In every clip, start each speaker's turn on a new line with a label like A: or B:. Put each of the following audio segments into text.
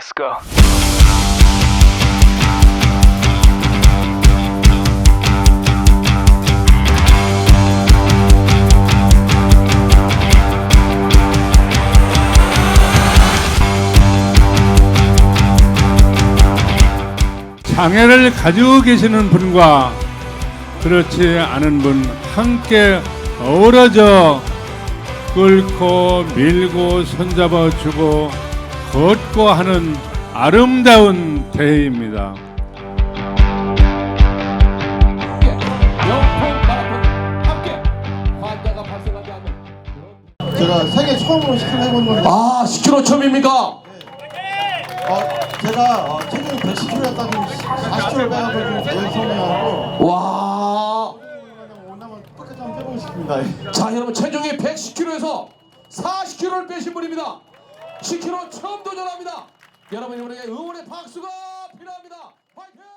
A: Let's go.
B: 장애를 가지고 계시는 분과 그렇지 않은 분 함께 어우러져 끌고 밀고 손잡아 주고 걷고 하는 아름다운 대회입니다.
C: 제가 세계 처음으로 10km 해본 건데
D: 아 10km 처음입니까?
C: 어, 제가 어, 체중이 110kg였다가 40kg 빼가지고 대회 성공하고
D: 와.
C: 한번 싶습니다.
D: 자 여러분 체중이 110kg에서 40kg를 빼신 분입니다 10kg 처음 도전합니다 여러분 이분에게 응원의 박수가 필요합니다 화이팅!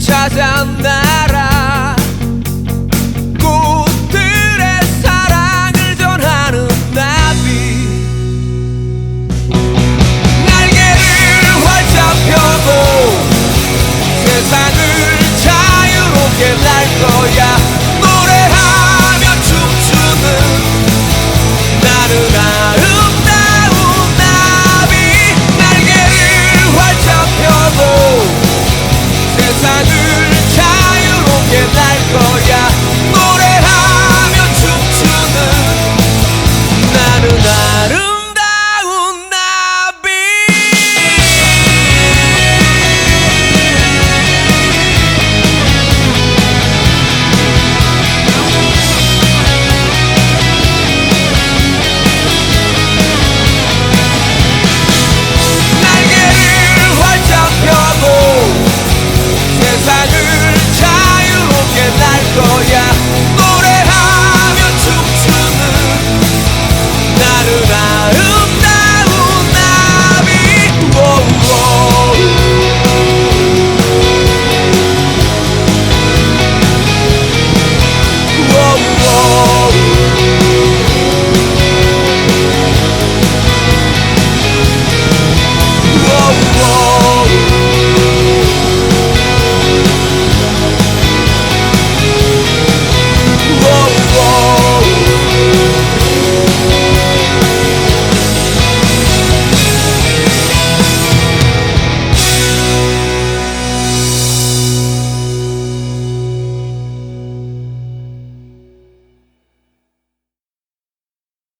E: 찾아 날아